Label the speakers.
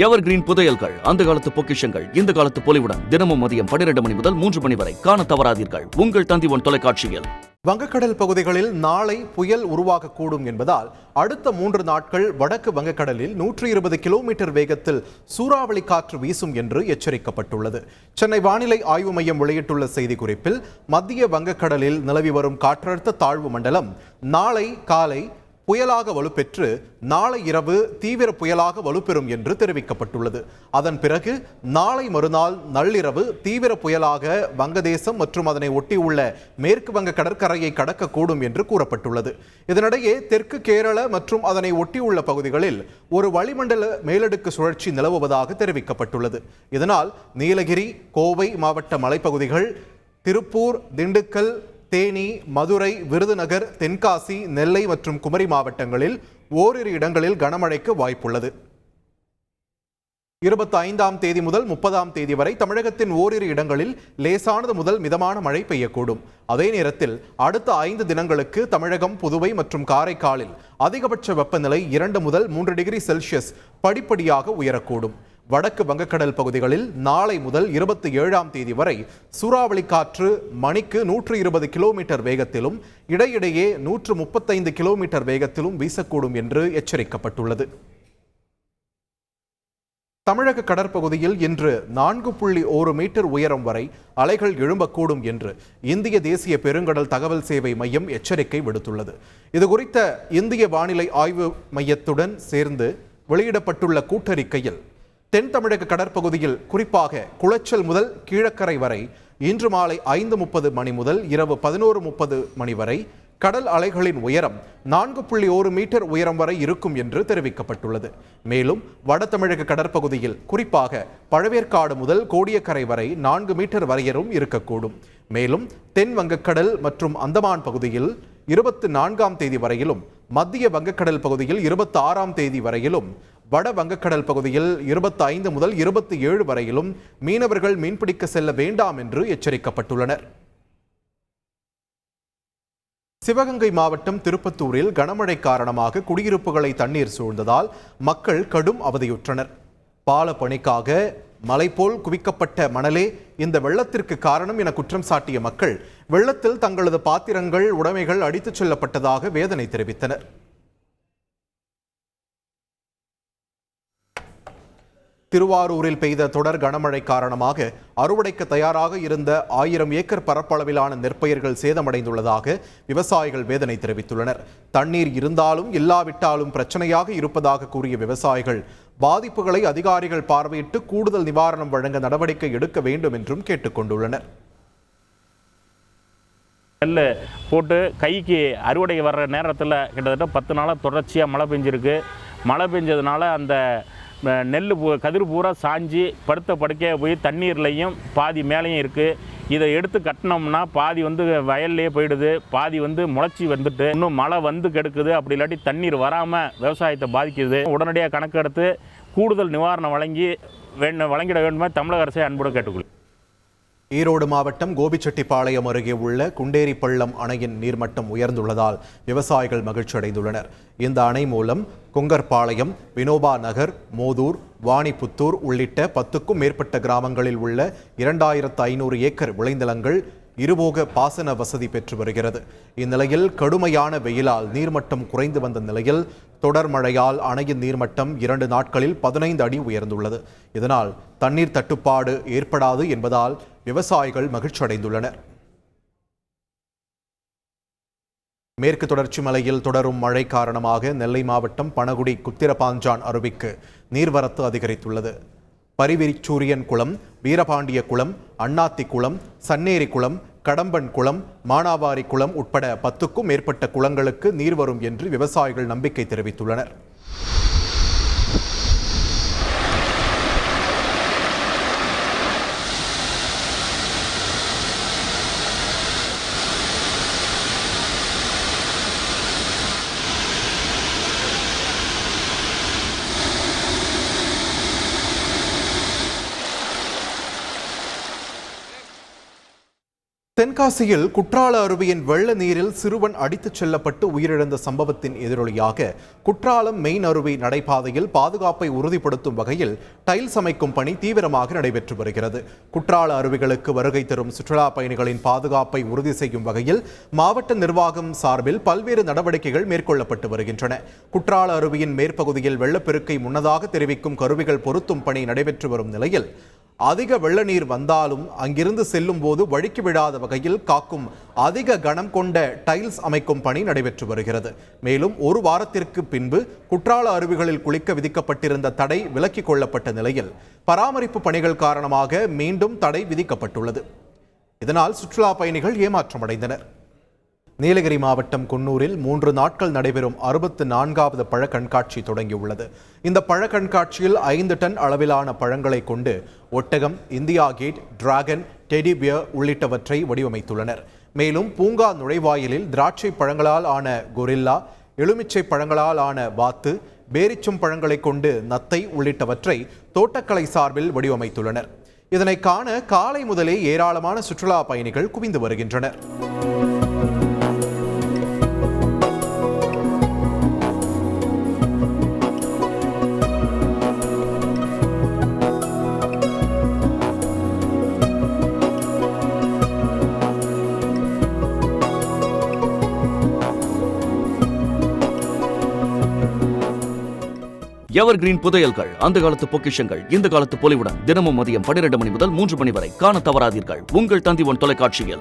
Speaker 1: எவர் green புதையல்கள் அந்த காலத்து பொக்கிஷங்கள் இந்த காலத்து பொலிவுடன் தினமும் மதியம் பன்னிரண்டு மணி முதல் மூன்று மணி வரை காண தவறாதீர்கள். உங்கள் தந்திவன் தொலைக்காட்சியில்.
Speaker 2: வங்கக்கடல் பகுதிகளில் நாளை புயல் உருவாகக்கூடும் என்பதால் அடுத்த மூன்று நாட்கள் வடக்கு வங்கக்கடலில் நூற்றி இருபது கிலோமீட்டர் வேகத்தில் சூறாவளி காற்று வீசும் என்று எச்சரிக்கப்பட்டுள்ளது. சென்னை வானிலை ஆய்வு மையம் வெளியிட்டுள்ள செய்திக்குறிப்பில் மத்திய வங்கக்கடலில் நிலவி வரும் காற்றழுத்த தாழ்வு மண்டலம் நாளை காலை புயலாக வலுப்பெற்று நாளை இரவு தீவிர புயலாக வலுப்பெறும் என்று தெரிவிக்கப்பட்டுள்ளது. அதன் பிறகு நாளை மறுநாள் நள்ளிரவு தீவிர புயலாக வங்கதேசம் மற்றும் அதனை ஒட்டியுள்ள மேற்கு வங்க கடற்கரையை கடக்கக்கூடும் என்று கூறப்பட்டுள்ளது. இதனிடையே தெற்கு கேரள மற்றும் அதனை ஒட்டியுள்ள பகுதிகளில் ஒரு வளிமண்டல மேலடுக்கு சுழற்சி நிலவுவதாக தெரிவிக்கப்பட்டுள்ளது. இதனால் நீலகிரி கோவை மாவட்ட மலைப்பகுதிகள் திருப்பூர் திண்டுக்கல் தேனி மதுரை விருதுநகர் தென்காசி நெல்லை மற்றும் குமரி மாவட்டங்களில் ஓரிரு இடங்களில் கனமழைக்கு வாய்ப்புள்ளது. இருபத்தி ஐந்தாம் தேதி முதல் முப்பதாம் தேதி வரை தமிழகத்தின் ஓரிரு இடங்களில் லேசானது முதல் மிதமான மழை பெய்யக்கூடும். அதே நேரத்தில் அடுத்த ஐந்து தினங்களுக்கு தமிழகம் புதுவை மற்றும் காரைக்காலில் அதிகபட்ச வெப்பநிலை இரண்டு முதல் மூன்று டிகிரி செல்சியஸ் படிப்படியாக உயரக்கூடும். வடக்கு வங்கக்கடல் பகுதிகளில் நாளை முதல் இருபத்தி ஏழாம் தேதி வரை சூறாவளி காற்று மணிக்கு நூற்று இருபது கிலோமீட்டர் வேகத்திலும் இடையிடையே நூற்று முப்பத்தைந்து கிலோமீட்டர் வேகத்திலும் வீசக்கூடும் என்று எச்சரிக்கப்பட்டுள்ளது. தமிழக கடற்பகுதியில் இன்று நான்கு புள்ளி ஒரு மீட்டர் உயரம் வரை அலைகள் எழும்பக்கூடும் என்று இந்திய தேசிய பெருங்கடல் தகவல் சேவை மையம் எச்சரிக்கை விடுத்துள்ளது. இதுகுறித்த இந்திய வானிலை ஆய்வு மையத்துடன் சேர்ந்து வெளியிடப்பட்டுள்ள கூட்டறிக்கையில் தென் தமிழக கடற்பகுதியில் குறிப்பாக குளச்சல் முதல் கீழக்கரை வரை இன்று மாலை ஐந்து முப்பது மணி முதல் இரவு பதினோரு முப்பது மணி வரை கடல் அலைகளின் உயரம் நான்கு புள்ளி ஒரு மீட்டர் உயரம் வரை இருக்கும் என்று தெரிவிக்கப்பட்டுள்ளது. மேலும் வட தமிழக கடற்பகுதியில் குறிப்பாக பழவேற்காடு முதல் கோடியக்கரை வரை நான்கு மீட்டர் வரையரும் இருக்கக்கூடும். மேலும் தென் வங்கக்கடல் மற்றும் அந்தமான் பகுதியில் இருபத்தி நான்காம் தேதி வரையிலும் மத்திய வங்கக்கடல் பகுதியில் இருபத்தி ஆறாம் தேதி வரையிலும் வட வங்கக்கடல் பகுதியில் இருபத்தி ஐந்து முதல் இருபத்தி ஏழு வரையிலும் மீனவர்கள் மீன்பிடிக்க செல்ல வேண்டாம் என்று எச்சரிக்கப்பட்டுள்ளனர். சிவகங்கை மாவட்டம் திருப்பத்தூரில் கனமழை காரணமாக குடியிருப்புகளை தண்ணீர் சூழ்ந்ததால் மக்கள் கடும் அவதியுற்றனர். பால பணிக்காக மலை போல் குவிக்கப்பட்ட மணலே இந்த வெள்ளத்திற்கு காரணம் என குற்றம் சாட்டிய மக்கள் வெள்ளத்தில் தங்களது பாத்திரங்கள் உடைமைகள் அடித்துச் செல்லப்பட்டதாக வேதனை தெரிவித்தனர். திருவாரூரில் பெய்த தொடர் கனமழை காரணமாக அறுவடைக்கு தயாராக இருந்த ஆயிரம் ஏக்கர் பரப்பளவிலான நெற்பயிர்கள் சேதமடைந்துள்ளதாக விவசாயிகள் வேதனை தெரிவித்துள்ளனர். தண்ணீர் இருந்தாலும் இல்லாவிட்டாலும் பிரச்சனையாக இருப்பதாக கூறிய விவசாயிகள் பாதிப்புகளை அதிகாரிகள் பார்வையிட்டு கூடுதல் நிவாரணம் வழங்க நடவடிக்கை எடுக்க வேண்டும் என்றும் கேட்டுக்கொண்டுள்ளனர்
Speaker 3: நெல் போட்டு கைக்கு அறுவடை வர்ற நேரத்தில் கிட்டத்தட்ட பத்து நாளாக தொடர்ச்சியாக மழை பெஞ்சிருக்கு. மழை பெஞ்சதுனால அந்த நெல் பூ கதிர் பூரா சாஞ்சி படுத்த படுக்கையாக போய் தண்ணீர்லையும் பாதி மேலேயும் இருக்குது இதை எடுத்து கட்டினோம்னா பாதி வந்து வயல்லையே போயிடுது. பாதி வந்து முளைச்சி வந்துட்டு இன்னும் மழை வந்து கெடுக்குது. அப்படி இல்லாட்டி தண்ணீர் வராமல் விவசாயத்தை பாதிக்குது. உடனடியாக கணக்கெடுத்து கூடுதல் நிவாரணம் வழங்கி வேணும் வழங்கிட வேண்டுமே தமிழக அரசை அன்புடன் கேட்டுக்கொள்.
Speaker 2: ஈரோடு மாவட்டம் கோபிச்செட்டிப்பாளையம் அருகே உள்ள குண்டேரி பள்ளம் அணையின் நீர்மட்டம் உயர்ந்துள்ளதால் விவசாயிகள் மகிழ்ச்சி அடைந்துள்ளனர் இந்த அணை மூலம் கொங்கர்பாளையம் வினோபா நகர் மோதூர் வாணிபுத்தூர் உள்ளிட்ட பத்துக்கும் மேற்பட்ட கிராமங்களில் உள்ள இரண்டாயிரத்து ஐநூறு ஏக்கர் விளைநிலங்கள் இருபோக பாசன வசதி பெற்று வருகிறது. இந்நிலையில் கடுமையான வெயிலால் நீர்மட்டம் குறைந்து வந்த நிலையில் தொடர் மழையால் அணையின் நீர்மட்டம் இரண்டு நாட்களில் பதினைந்து அடி உயர்ந்துள்ளது. இதனால் தண்ணீர் தட்டுப்பாடு ஏற்படாது என்பதால் விவசாயிகள் மகிழ்ச்சி அடைந்துள்ளனர் மேற்கு தொடர்ச்சி மலையில் தொடரும் மழை காரணமாக நெல்லை மாவட்டம் பனகுடி குத்திரபாஞ்சான் அருவிக்கு நீர்வரத்து அதிகரித்துள்ளது. பரிவிரிச்சூரியன் குளம் வீரபாண்டிய குளம் அண்ணாத்தி குளம் சன்னேரி குளம் கடம்பன் குளம் மானாவாரி குளம் உட்பட பத்துக்கும் மேற்பட்ட குளங்களுக்கு நீர் வரும் என்று விவசாயிகள் நம்பிக்கை தெரிவித்துள்ளனர். தென்காசியில் குற்றால அருவியின் வெள்ள நீரில் சிறுவன் அடித்துச் செல்லப்பட்டு உயிரிழந்த சம்பவத்தின் எதிரொலியாக குற்றாலம் மெயின் அருவி நடைபாதையில் பாதுகாப்பை உறுதிப்படுத்தும் வகையில் டைல்ஸ் அமைக்கும் பணி தீவிரமாக நடைபெற்று வருகிறது. குற்றால அருவிகளுக்கு வருகை தரும் சுற்றுலா பயணிகளின் பாதுகாப்பை உறுதி செய்யும் வகையில் மாவட்ட நிர்வாகம் சார்பில் பல்வேறு நடவடிக்கைகள் மேற்கொள்ளப்பட்டு வருகின்றன. குற்றால அருவியின் மேற்பகுதியில் வெள்ளப்பெருக்கை முன்னதாக தெரிவிக்கும் கருவிகள் பொருத்தும் பணி நடைபெற்று வரும் நிலையில் அதிக வெள்ள நீர் வந்தாலும் அங்கிருந்து செல்லும் போது வழுக்கி விடாத வகையில் காக்கும் அதிக கனம் கொண்ட டைல்ஸ் அமைக்கும் பணி நடைபெற்று வருகிறது. மேலும் ஒரு வாரத்திற்கு பின்பு குற்றால அருவிகளில் குளிக்க விதிக்கப்பட்டிருந்த தடை விலக்கிக் கொள்ளப்பட்ட நிலையில் பராமரிப்பு பணிகள் காரணமாக மீண்டும் தடை விதிக்கப்பட்டுள்ளது. இதனால் சுற்றுலா பயணிகள் ஏமாற்றமடைந்தனர். நீலகிரி மாவட்டம் குன்னூரில் மூன்று நாட்கள் நடைபெறும் அறுபத்து நான்காவது பழ கண்காட்சி தொடங்கியுள்ளது. இந்த பழ கண்காட்சியில் ஐந்து டன் அளவிலான பழங்களை கொண்டு ஒட்டகம் India cat dragon teddy bear உள்ளிட்டவற்றை வடிவமைத்துள்ளனர். மேலும் பூங்கா நுழைவாயிலில் திராட்சை பழங்களால் ஆன கொரில்லா எலுமிச்சை பழங்களால் ஆன வாத்து பேரிச்சும் பழங்களை கொண்டு நத்தை உள்ளிட்டவற்றை தோட்டக்கலை சார்பில் வடிவமைத்துள்ளனர். இதனை காண காலை முதலே ஏராளமான சுற்றுலா பயணிகள் குவிந்து வருகின்றனர்.
Speaker 1: எவர் கிரீன் புதையல்கள் அந்த காலத்து பொக்கிஷங்கள் இந்த காலத்து பொலிவுடன் தினமும் மதியம் பன்னிரண்டு மணி முதல் மூன்று மணி வரை காண தவறாதீர்கள். உங்கள் தந்தி ஒன் தொலைக்காட்சியில்.